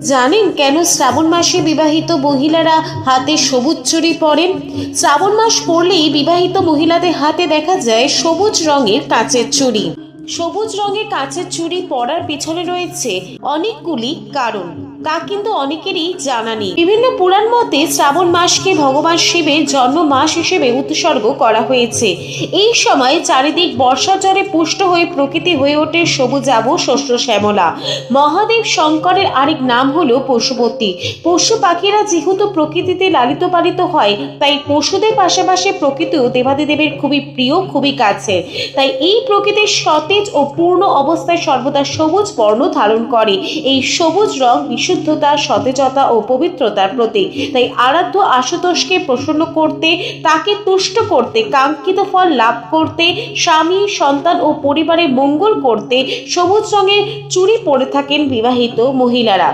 জানেন কেন শ্রাবণ মাসে বিবাহিত মহিলারা হাতে সবুজ চুরি পরেন? শ্রাবণ মাস পড়লেই বিবাহিত মহিলাদের হাতে দেখা যায় সবুজ রঙের কাঁচের চুড়ি। সবুজ রঙের কাঁচের চুড়ি পরার পিছনে রয়েছে অনেকগুলি কারণ। তা কিন্তু অনেকেরই জানা নেই। বিভিন্ন পুরাণ মতে শ্রাবণ মাসকে ভগবান শিবের জন্ম মাস হিসেবে উৎসর্গ করা হয়েছে। এই সময় চারিদিক বর্ষা জলে পুষ্ট হয়ে প্রকৃতি হয়ে ওঠে সবুজাব শস্য শ্যামলা। মহাদেব শঙ্করের আরেক নাম হলো পশুপতি। পশু পাখিরা যেহেতু প্রকৃতিতে লালিত পালিত হয়, তাই পশুদের পাশাপাশি প্রকৃতিও দেবাদিদেবের খুবই প্রিয়, খুবই কাছের। তাই এই প্রকৃতির সতেজ ও পূর্ণ অবস্থায় সর্বদা সবুজ বর্ণ ধারণ করে। এই সবুজ রং বিশুদ্ধতা, সতেজতা ও পবিত্রতার প্রতীক তাই আরাধ্য আশুতোষকে প্রসন্ন করতে, তাকে তুষ্ট করতে, কাঙ্ক্ষিত ফল লাভ করতে, স্বামী, সন্তান ও পরিবারে মঙ্গল করতে সবুজ রঙের চুড়ি পরে থাকেন বিবাহিত মহিলারা।